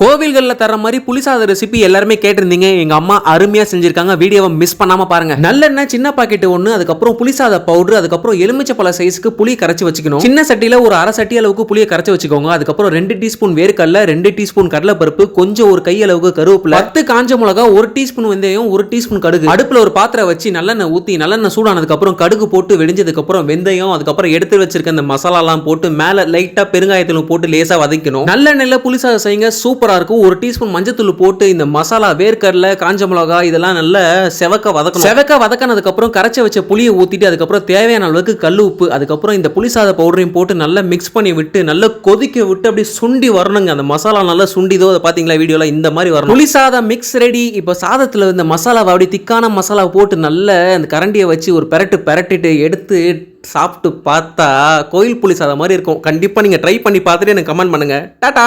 கோவில்களில் தர மாதிரி புளிசாத ரெசிபி எல்லாருமே கேட்டிருந்தீங்க. எங்க அம்மா அருமையா செஞ்சிருக்காங்க. வீடியோவை மிஸ் பண்ணாம பாருங்க. நல்லெண்ணெய் சின்ன பாக்கெட் ஒன்று அதுக்கப்புறம் புளிசாத பவுடர் அதுக்கப்புறம் எலுமிச்சை பழ சைஸ்க்கு புளி கரைச்சி வச்சுக்கணும். சின்ன சட்டியில் ஒரு அரை சட்டி அளவுக்கு புளியை கரைச்சி வச்சுக்கோங்க. அதுக்கப்புறம் ரெண்டு டீஸ்பூன் வேர்க்கடல ரெண்டு டீஸ்பூன் கடலைப்பருப்பு கொஞ்சம் ஒரு கை அளவுக்கு கருவேப்பிலை பத்து காஞ்ச மிளகா ஒரு டீஸ்பூன் வெந்தயம் ஒரு டீஸ்பூன் கடுகு. அடுப்புல ஒரு பாத்திரம் வச்சு நல்லெண்ணெய் ஊத்தி நல்லெண்ணெய் சூடானதுக்கு அப்புறம் கடுகு போட்டு வெடிஞ்சதுக்கு அப்புறம் வெந்தயம் அதுக்கப்புறம் எடுத்து வச்சிருக்க அந்த மசாலாலாம் போட்டு மேலே லைட்டா பெருங்காயத்திலும் போட்டு லேசா வதக்கணும். நல்லெண்ணெயில் புளிசாதம் செய்யுங்க. சூப்பர் இருக்கும். ஒரு டீஸ்பூன் மஞ்சத்தூள் போட்டு இந்த மசாலா வேர்க்கடலை காஞ்ச மிளகா இதெல்லாம் நல்லா செவக்க வதக்கணும். செவக்க வதக்கினதுக்கப்புறம் கரைச்சி வச்ச புளியை ஊற்றிட்டு அதுக்கப்புறம் தேவையான அளவுக்கு கல் உப்பு அதுக்கப்புறம் இந்த புளிசாத பவுடரையும் போட்டு நல்லா மிக்ஸ் பண்ணி விட்டு நல்லா கொதிக்க விட்டு அப்படியே சுண்டி வரணுங்க. அந்த மசாலா நல்லா சுண்டிதோ அதை பார்த்தீங்களா வீடியோல? இந்த மாதிரி வரணும். புளிசாதம் மிக்ஸ் ரெடி இப்போ சாதத்தில் இந்த மசாலாவை அப்படி திக்கான மசாலா போட்டு நல்லா அந்த கரண்டியை வச்சு ஒரு பெரட்டு பெரட்டிட்டு எடுத்து சாப்பிட்டு பார்த்தா கோயில் புளி சாதம் மாதிரி இருக்கும். கண்டிப்பாக நீங்கள் ட்ரை பண்ணி பார்த்துட்டு எனக்கு கமெண்ட் பண்ணுங்க. டாட்டா